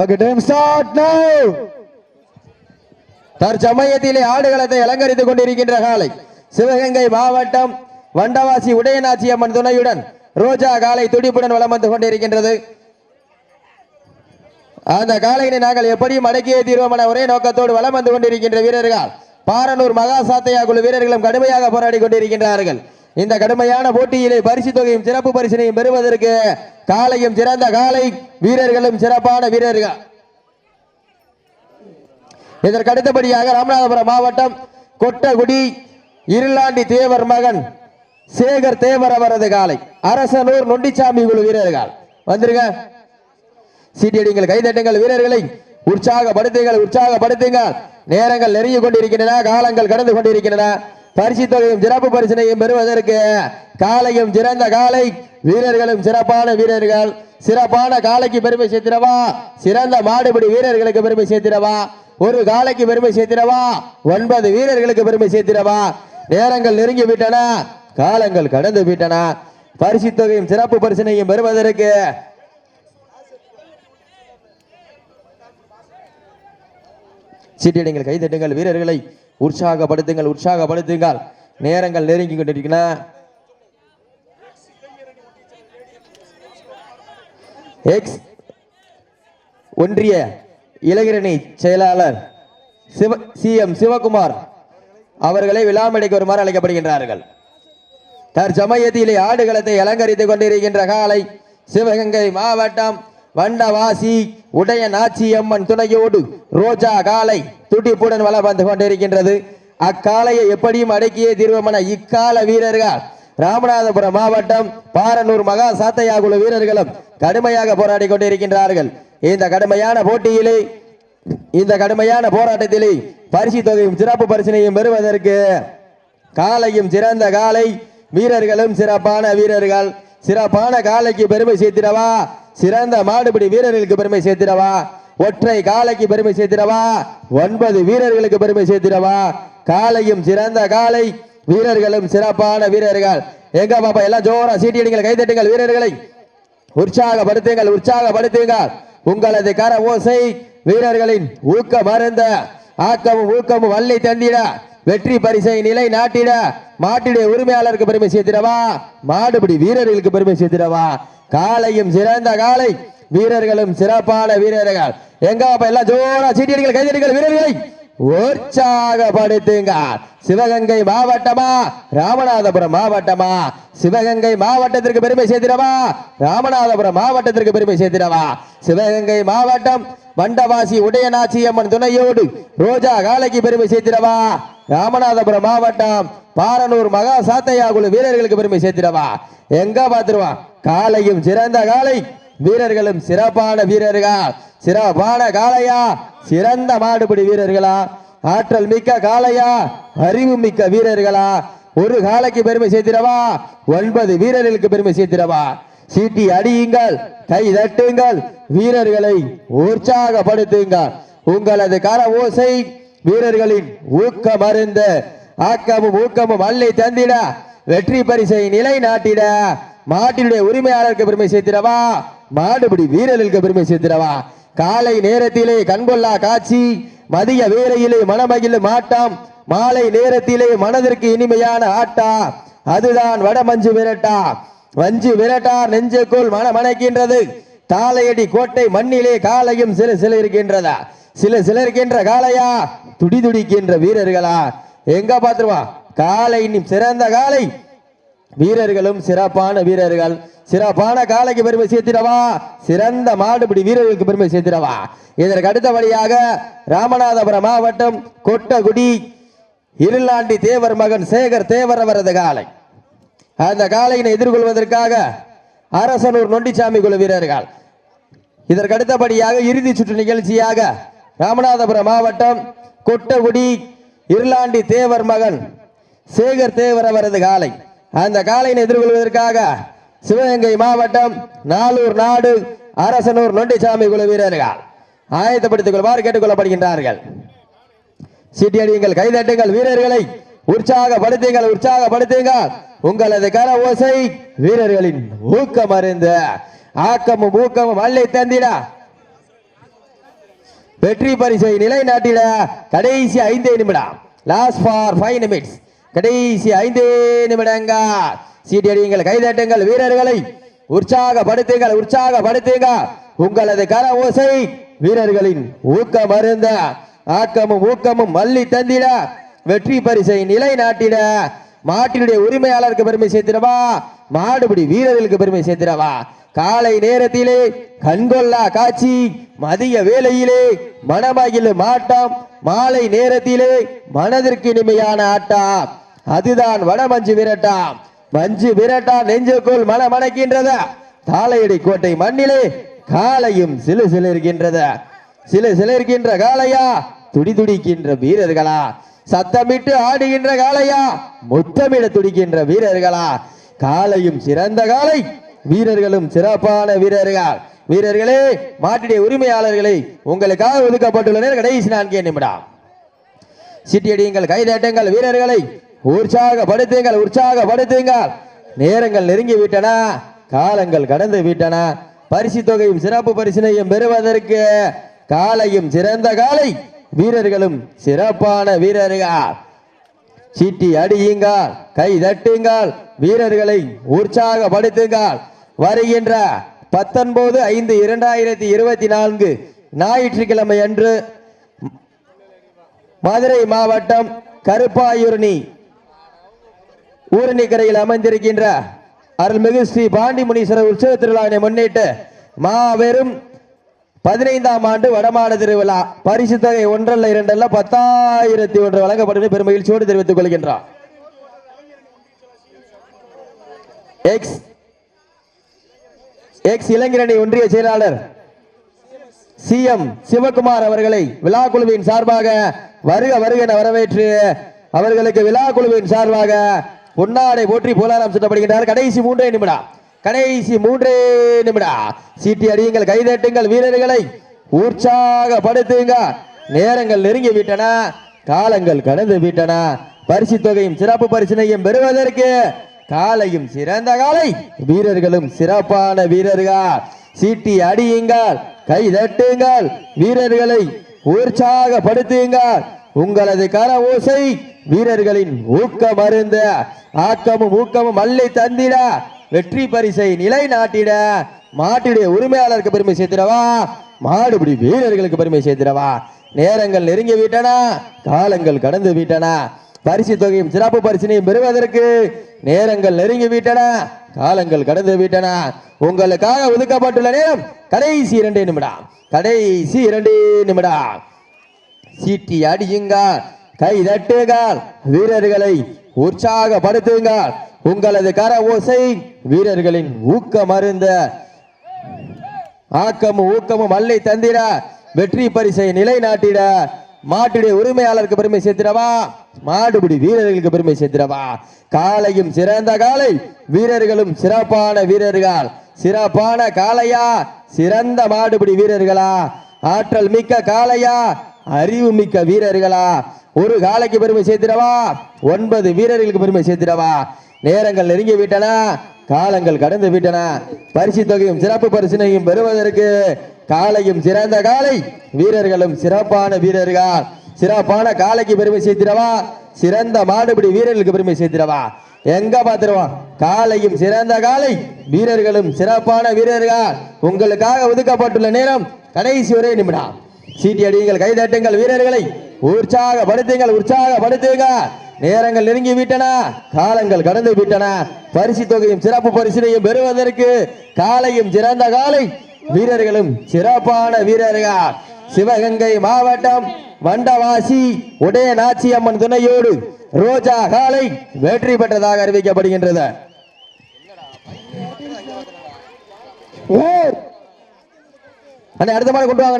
Okay, time start now. தற்சமயத்திலே ஆடுகளத்தை அலங்கரித்துக் கொண்டிருக்கின்ற காலை சிவகங்கை மாவட்டம் வண்டவாசி உடையநாச்சி அம்மன் துணையுடன் ரோஜா காலை துடிப்புடன் வளம் வந்து கொண்டிருக்கின்றது. அந்த காலையினை நாங்கள் எப்படியும் அடக்கியே தீர்வோம் என ஒரே நோக்கத்தோடு வளம் வந்து கொண்டிருக்கின்ற வீரர்கள். பாரனூர் மகா சாத்தையா குழு வீரர்களும் கடுமையாக போராடி கொண்டிருக்கின்றார்கள். இந்த கடுமையான போட்டியிலே பரிசு தொகையும் சிறப்பு பரிசினையும் பெறுவதற்கு காலையும் சிறந்த காலை வீரர்களும் சிறப்பான வீரர்கள். இதற்கு அடுத்தபடியாக ராமநாதபுரம் மாவட்டம் கொட்டகுடி இருளாண்டி தேவர் மகன் சேகர் தேவர் அவரது காலை. அரசனூர் நொண்டிச்சாமி குழு வீரர்கள். வந்துருங்க. சீட்டியடிங்கள் கைதட்டுங்கள் வீரர்களை. உற்சாகப்படுத்துங்கள் உற்சாகப்படுத்துங்கள். நேரங்கள் நெருங்கி கொண்டிருக்கின்றன காலங்கள் கடந்து கொண்டிருக்கின்றன. பரிசு தொகையும் சிறப்பு பரிசனையும் பெறுவதற்கு காலையும் சிறந்த காலை. வீரர்களும் சிறப்பான வீரர்கள். சிறப்பான காலைக்கு பெருமை சேர்த்திடவா? சிறந்த மாடுபிடி வீரர்களுக்கு பெருமை சேர்த்திடவா? ஒரு காலைக்கு பெருமை சேர்த்திடவா? ஒன்பது வீரர்களுக்கு பெருமை சேர்த்திடவா? நேரங்கள் நெருங்கி விட்டன. காலங்கள் கடந்து விட்டன. பரிசு தொகையும் சிறப்பு பரிசனையும் பெறுவதற்கு சீட்டிடுங்கள் கைதட்டுங்கள் வீரர்களை. உற்சாகப்படுத்துங்கள் உற்சாகப்படுத்துங்கள். நேரங்கள் நெருங்கி கொண்டிருக்கின்றன எக்ஸ் ஒன்றிய இளைஞரணி செயலாளர் சிவ சி எம் சிவகுமார் அவர்களை விழாமடைக்கு வருமாறு அழைக்கப்படுகின்றார்கள். தற்சமயத்திலே ஆடுகளத்தை அலங்கரித்துக் கொண்டிருக்கின்ற காலை சிவகங்கை மாவட்டம் வண்டவாசி உடைய நாச்சியம்மன் துணையோடு ரோஜா காலை துடிப்புடன் வளம் வந்து கொண்டிருக்கின்றது. அக்காலையை எப்படியும் அடக்கியே தீர்வமன இக்கால வீரர்கள் ராமநாதபுரம் மாவட்டம் பாரனூர் மகா சாத்தையா குழு வீரர்களும் கடுமையாக போராடி கொண்டிருக்கின்றார்கள். இந்த கடுமையான போட்டியிலே இந்த கடுமையான போராட்டத்திலே பரிசு தொகையும் சிறப்பு பரிசினையும் பெறுவதற்கு காலையும் சிறந்த காலை வீரர்களும் சிறப்பான வீரர்கள். சிறப்பான காலைக்கு பெருமை சேர்த்திடவா? சிறந்த மாடுபிடி வீரர்களுக்கு பெருமை சேர்த்திடவா? ஒற்றை காலைக்கு பெருமை சேர்த்திடவா? ஒன்பது வீரர்களுக்கு பெருமை சேர்த்திடவா? காலையும் சிறந்த காலை வீரர்களும் சிறப்பான வீரர்கள். எங்க பாப்பா எல்லாம் ஜோரா சீட்டிடுங்கள் கைதட்டுங்கள் வீரர்களை. உற்சாகப்படுத்துங்கள் உற்சாகப்படுத்துங்கள். உங்களது கர ஓசை வீரர்களின் ஊக்க மருந்த ஆக்கமும் ஊக்கமும் வள்ளி தந்திட வெற்றி பரிசை நிலை நாட்டிட மாட்டுடைய உரிமையாளருக்கு பெருமை சேர்த்திடவா? மாடுபிடி வீரர்களுக்கு பெருமை சேர்த்திடவா? காலையும் சிறந்த காலை வீரர்களும் சிறப்பான வீரர்கள். எங்க எல்லாம் ஜோரா சீட்டியடிகள் கைதடிகள் வீரர்களை. உற்சாகப்படுத்துங்க. சிவகங்கை மாவட்டமா? ராமநாதபுரம் மாவட்டமா? சிவகங்கை மாவட்டத்திற்கு பெருமை சேர்த்திடவா? ராமநாதபுரம் மாவட்டத்திற்கு பெருமை சேர்த்திடவா? சிவகங்கை மாவட்டம் வண்டவாசி உடையநாச்சி அம்மன் துணையோடு ரோஜா காலைக்கு பெருமை சேர்த்திடவா? ராமநாதபுரம் மாவட்டம் பாரனூர் மகா சாத்தையா குழு வீரர்களுக்கு பெருமை சேர்த்திடவா? எங்க பாத்துருவா காலையும் சிறந்த காலை வீரர்களும் சிறப்பான வீரர்கள்? சிறப்பான காளையா? சிறந்த மாடுபிடி வீரர்களா? ஆற்றல் மிக்க காளையா? அறிவு மிக்க வீரர்களா? ஒரு காலைக்கு பெருமை சேர்த்திடவா? ஒன்பது வீரர்களுக்கு பெருமை சேர்த்திடவா? சீட்டி அடியுங்கள் கை தட்டுங்கள் வீரர்களை உற்சாகப்படுத்துங்கள். உங்களது கர ஓசை வீரர்களின் ஊக்க மருந்து ஆக்கமும் ஊக்கமும் அள்ளி தந்திட வெற்றி பரிசை நிலை நாட்டிட. மாட்டினுடைய உரிமையாளருக்கு பெருமை சேர்த்திடவா? மாடுபிடி வீரர்களுக்கு பெருமை சேர்த்திடவா? காலை நேரத்திலே கண்கொள்ளா காட்சி மதிய வேலையிலே மனமகிழும் ஆட்டம் மாலை நேரத்திலே மனதிற்கு இனிமையான ஆட்டா. அதுதான் வடமஞ்சு விரட்டா. வஞ்சு விரட்டா நெஞ்சுக்குள் மனமணக்கின்றது தாளையடி கோட்டை மண்ணிலே காலையும் சில சில இருக்கின்றதா? சில சில இருக்கின்ற காளையா? துடி துடிக்கின்ற வீரர்களா? எங்க பாத்துருவா காலை இன்னும் சிறந்த காலை. வீரர்களும் சிறப்பான வீரர்கள். சிறப்பான காலைக்கு பெருமை சேர்த்திடவா? சிறந்த மாடுபிடி வீரர்களுக்கு பெருமை சேர்த்திடவா? இதற்கு அடுத்தபடியாக ராமநாதபுரம் மாவட்டம் கொட்டகுடி இருளாண்டி தேவர் மகன் சேகர் தேவர் அவரது காலை அந்த காலையினை எதிர்கொள்வதற்காக அரசனூர் நொண்டிச்சாமி குழு வீரர்கள். இதற்கு அடுத்தபடியாக இறுதி சுற்று நிகழ்ச்சியாக ராமநாதபுரம் மாவட்டம் கொட்டகுடி இருளாண்டி தேவர் மகன் சேகர் தேவர் அவரது காலை. அந்த காலையினை எதிர்கொள்வதற்காக சிவகங்கை மாவட்டம் நாலூர் நாடு அரசனூர் நொண்டிசாமி குழு வீரர்கள் ஆயத்தப்படுத்திக் கொள்வார் கேட்டுக்கொள்ளப்படுகின்றார்கள். சீட்டியடியுங்கள் கைதட்டுங்கள் வீரர்களை உற்சாகப்படுத்துங்கள் உற்சாகப்படுத்துங்கள். உங்களது கர ஓசை வீரர்களின் ஊக்கம் அறிந்த ஆக்கமும் ஊக்கமும் அள்ளி தந்திட வெற்றி பரிசை நிலைநாட்டிட கடைசி ஐந்தே நிமிடம். லாஸ்ட் ஃபார் ஃபைவ் நிமிட்ஸ் கடைசி ஐந்தே நிமிடங்கள். சீட்டியடியுங்கள் கைதட்டுங்கள் வீரர்களை. உற்சாகப்படுத்துங்கள் உற்சாகப்படுத்துங்க. உங்களது கர ஓசை வீரர்களின் ஊக்க மருந்த ஆக்கமும் ஊக்கமும் மல்லி தந்திட வெற்றி பரிசை நிலைநாட்டிட மாட்டினுடைய உரிமையாளருக்கு பெருமை சேர்த்திடவா? மாடுபிடி வீரர்களுக்கு பெருமை சேர்த்திடவா? காலை நேரத்திலே கண்கொள்ளா காட்சி மதிய வேளையிலே மனமகிழும் ஆட்டம் மாலை நேரத்திலே மனதிற்கு இனிமையான ஆட்டம். அதுதான் வடமஞ்சு விரட்டாம் மஞ்சு விரட்டா நெஞ்சுக்குள் மனமணக்கின்றது. தாளையடி கோட்டை மண்ணிலே காலையும் சிலு சிலிருக்கின்றது சிலு சிலிருக்கின்ற காளையா துடி துடிக்கின்ற வீரர்களா. சத்தமிட்டு ஆடுகின்ற காளையா முத்தமிட துடிக்கின்ற வீரர்களா. காலையும் சிறந்த காலை வீரர்களும் சிறப்பான வீரர்கள். வீரர்களே மாட்டுடைய உரிமையாளர்களை உங்களுக்காக ஒதுக்கப்பட்டுள்ளனர் கடைசி நான்கே நிமிடம். சிட்டியடியுங்கள் கைதட்டுங்கள் வீரர்களை. உற்சாகப்படுத்துங்கள் உற்சாகப்படுத்துங்கள். நேரங்கள் நெருங்கி விட்டன காலங்கள் கடந்து விட்டன. பரிசு தொகையும் சிறப்பு பரிசினையும் பெறுவதற்கு காலையும் சிறந்த காலை. வீரர்களும் சிறப்பான வீரர்கள். சீட்டி அடியுங்கள் கை தட்டுங்கள் வீரர்களை உற்சாகப்படுத்துங்கள். வருகின்ற பத்தொன்பது ஐந்து இரண்டாயிரத்தி இருபத்தி நான்கு ஞாயிற்றுக்கிழமை அன்று மதுரை மாவட்டம் கருப்பாயூரணி ஊரணிக்கரையில் அமைந்திருக்கின்ற அருள்மிகு ஸ்ரீ பாண்டி முனீஸ்வரர் உற்சவ திருவிழாவினை முன்னிட்டு மாபெரும் பதினைந்தாம் ஆண்டு வடமாட திருவிழா. பரிசு தொகை ஒன்றல்ல இரண்டல்ல பத்தாயிரத்தி ஒன்று வழங்கப்படும் பெருமகிழ்ச்சியோடு தெரிவித்துக் கொள்கின்றார். எக்ஸ் எக்ஸ் இளைஞரணி ஒன்றிய செயலாளர் சிஎம் சிவகுமார் அவர்களை விழா குழுவின் சார்பாக வருக வருக என வரவேற்று அவர்களுக்கு விழா குழுவின் சார்பாக பொன்னாடை போற்றி போலாரம் சுட்டப்படுகின்றார். கடைசி மூன்றே நிமிடம் கடைசி மூன்றே நிமிடம் சீட்டி அடியுங்கள் கைதட்டுங்கள் வீரர்களை. உற்சாகப்படுத்துங்க நேரங்கள் நெருங்கி விட்டன. காலங்கள் கடந்து விட்டன. பரிசு தொகையும் சிறப்பு பரிசினையும் பெறுவதற்கு காலையும் சிறந்த காலை. வீரர்களும் சிறப்பான வீரர்கள். சீட்டி அடியுங்கள் கை தட்டுங்கள் வீரர்களை உற்சாகப்படுத்துங்கள். உங்களது கர ஓசை வீரர்களின் ஊக்க மருந்த ஆக்கமும் ஊக்கமும் அள்ளி தந்திட வெற்றி பரிசை நிலை நாட்டிட மாட்டுடைய உரிமையாளருக்கு பெருமை சேர்த்திடவா? மாடுபிடி வீரர்களுக்கு பெருமை சேர்த்திடவா? நேரங்கள் நெருங்கி விட்டன காலங்கள் கடந்து விட்டன. பரிசு தொகையும் சிறப்பு பரிசினையும் பெறுவதற்கு நேரங்கள் நெருங்கி விட்டன. காலங்கள் கடந்து விட்டன. உங்களுக்காக ஒதுக்கப்பட்டுள்ள நேரம் கடைசி இரண்டே நிமிடம். கடைசி இரண்டே நிமிடம். சீட்டி அடியுங்கள் கை தட்டுங்கள் வீரர்களை உற்சாகப்படுத்துங்கள். உங்களது கர ஓசை வீரர்களின் ஊக்கம் அருந்த ஆக்கமும் ஊக்கமும் அல்லை தந்திட வெற்றி பரிசை நிலைநாட்டிட மாட்டுடைய உரிமையாளருக்கு பெருமை சேர்த்திடவா? மாடுபிடி வீரர்களுக்கு பெருமை சேர்த்திடவா? காலையும் சிறந்த காலை வீரர்களும் சிறப்பான வீரர்கள். சிறப்பான காளையா? சிறந்த மாடுபிடி வீரர்களா? ஆற்றல் மிக்க காளையா? அறிவு மிக்க வீரர்களா? ஒரு காலைக்கு பெருமை சேர்த்திடவா? ஒன்பது வீரர்களுக்கு பெருமை சேர்த்திடவா? நேரங்கள் நெருங்கி விட்டன காலங்கள் கடந்து விட்டன. பரிசு தொகையும் சிறப்பு பரிசினையும் பெறுவதற்கு காலையும் சிறந்த காலை வீரர்களும் சிறப்பான வீரர்கள். சிறப்பான காலைக்கு பெருமை சேர்த்திடவா? சிறந்த மாடுபிடி வீரர்களுக்கு பெருமை சேர்த்திடவா? எங்க பாத்துருவோம் காலையும் சிறந்த காலை வீரர்களும் சிறப்பான வீரர்கள். உங்களுக்காக ஒதுக்கப்பட்டுள்ள நேரம் கடைசி ஒரே நிமிடம். சீட்டி அடியுங்கள் கைதட்டுங்கள் வீரர்களை. உற்சாகப்படுத்துங்கள் உற்சாகப்படுத்துங்க நேரங்கள் நெருங்கி விட்டன. காலங்கள் கடந்து விட்டன. பரிசு தொகையும் சிறப்பு பரிசினையும் பெறுவதற்கு காலையும் சிறந்த காலை வீரர்களும் சிறப்பான வீரர்கள். சிவகங்கை மாவட்டம் வண்டவாசி உடைய நாச்சியம்மன் துணையோடு ரோஜா காலை வெற்றி பெற்றதாக அறிவிக்கப்படுகின்றது. அடுத்த மாதிரி கொண்டு வாங்க.